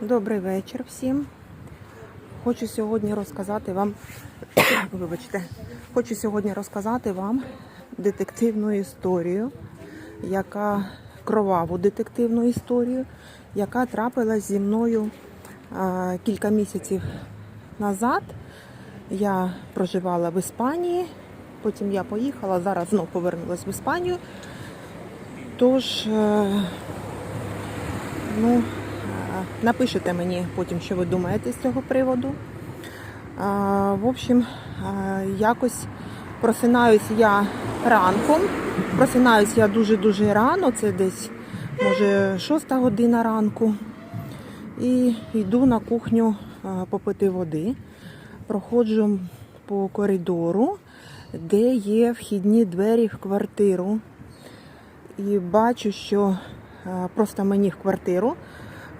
Добрий вечір всім. Хочу сьогодні розказати вам, вибачте, хочу сьогодні розказати вам детективну історію, яка кроваву детективну історію, яка трапилась зі мною а, кілька місяців назад. Я проживала в Іспанії, потім я поїхала, зараз знову повернулася в Іспанію. Тож, е, ну, напишете мені потім, що ви думаєте з цього приводу. В общем, якось просинаюсь я ранком. Просинаюсь я дуже-дуже рано, це десь, може, шоста година ранку. І йду на кухню попити води. Проходжу по коридору, де є вхідні двері в квартиру і бачу, що просто мені в квартиру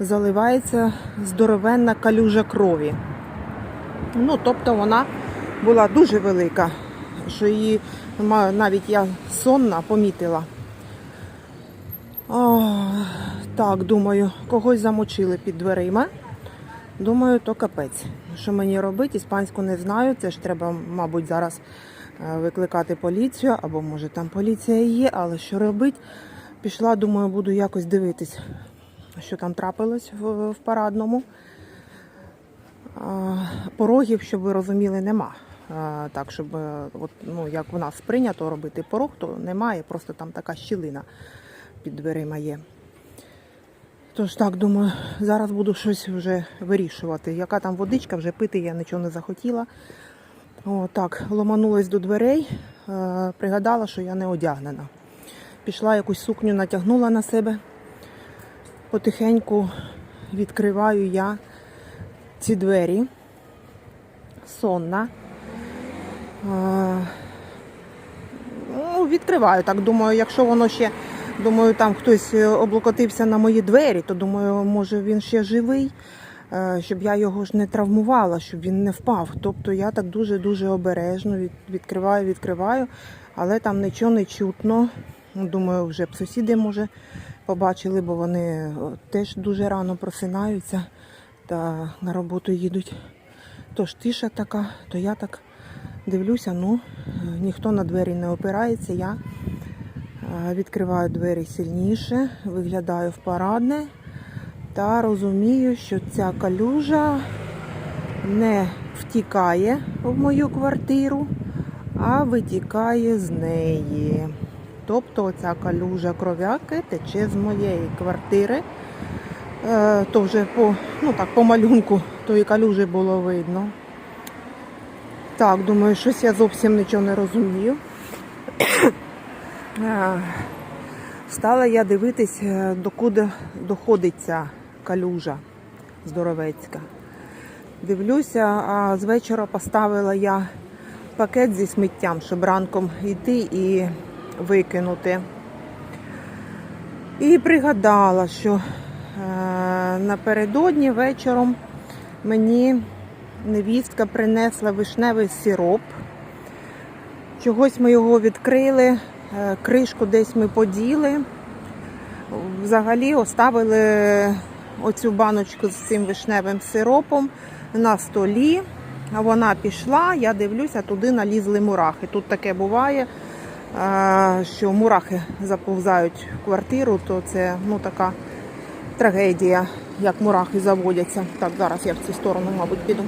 заливається здоровенна калюжа крові. Ну, тобто вона була дуже велика, що її навіть я сонна помітила. О, так, думаю, когось замочили під дверима. Думаю, то капець. Що мені робити? Іспанську не знаю. Це ж треба, мабуть, зараз е, викликати поліцію, або може там поліція є, але що робити? Пішла, думаю, буду якось дивитись, що там трапилось в, в парадному. Порогів, щоб ви розуміли, нема. Так, щоб е, от, ну, як у нас прийнято робити порог, то немає, просто там така щілина під дверима є. Тож так, думаю, зараз буду щось вже вирішувати. Яка там водичка, вже пити я нічого не захотіла. О, так, ломанулась до дверей, е, пригадала, що я не одягнена. Пішла якусь сукню, натягнула на себе. Потихеньку відкриваю я ці двері. Сонна. Ну, відкриваю так. Думаю, якщо воно ще, думаю, там хтось е, облокотився на мої двері, то думаю, може він ще живий, е, щоб я його ж не травмувала, щоб він не впав. Тобто я так дуже-дуже обережно відкриваю, відкриваю, але там нічого не чутно. Ну, Думаю, вже б сусіди, може, побачили, бо вони теж дуже рано просинаються та на роботу їдуть. Тож тиша така, то я так дивлюся, ну е, ніхто на двері не опирається. Я е, відкриваю двері сильніше, виглядаю в парадне та розумію, що ця калюжа не втікає в мою квартиру, а витікає з неї. Тобто оця калюжа кров'яки тече з моєї квартири. Е, То вже по, ну так, по малюнку тої калюжі було видно. Так, думаю, щось я зовсім нічого не розумію. Е, Стала я дивитись, е, докуди доходить ця калюжа здоровецька. Дивлюся, а з вечора поставила я пакет зі сміттям, щоб ранком йти і викинути. І пригадала, що е, напередодні вечором мені невістка принесла вишневий сироп. Чогось ми його відкрили, е, кришку десь ми поділи. Взагалі оставили оцю баночку з цим вишневим сиропом на столі. Вона пішла, я дивлюся, туди налізли мурахи. Тут таке буває, що мурахи заповзають в квартиру, то це ну, така трагедія, як мурахи заводяться. Так, зараз я в цю сторону, мабуть, піду.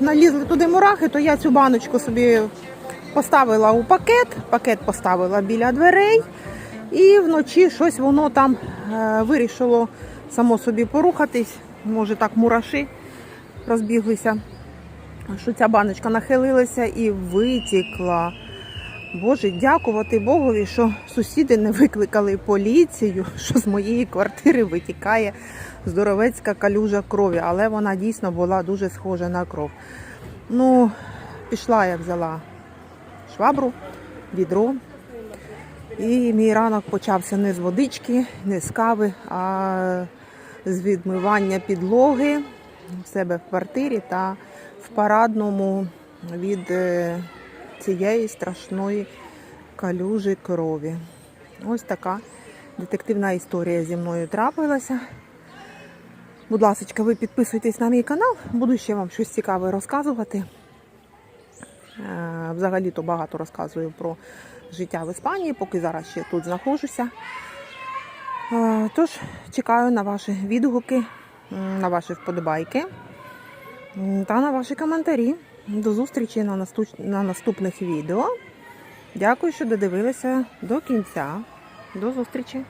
Налізли туди мурахи, то я цю баночку собі поставила у пакет, пакет поставила біля дверей, і вночі щось воно там е, вирішило само собі порухатись. Може так мураші розбіглися, що ця баночка нахилилася і витікла. Боже, дякувати Богові, що сусіди не викликали поліцію, що з моєї квартири витікає здоровецька калюжа крові, але вона дійсно була дуже схожа на кров. Ну, пішла я взяла швабру, відро. І мій ранок почався не з водички, не з кави, а з відмивання підлоги в себе в квартирі та в парадному від е, цієї страшної калюжі крові. Ось така детективна історія зі мною трапилася. Будь ласка, ви підписуйтесь на мій канал, буду ще вам щось цікаве розказувати. Е, Взагалі-то багато розказую про життя в Іспанії, поки зараз ще тут знаходжуся. Е, Тож чекаю на ваші відгуки, на ваші вподобайки та на ваші коментарі. До зустрічі на, наступ... на наступних відео. Дякую, що додивилися до кінця. До зустрічі!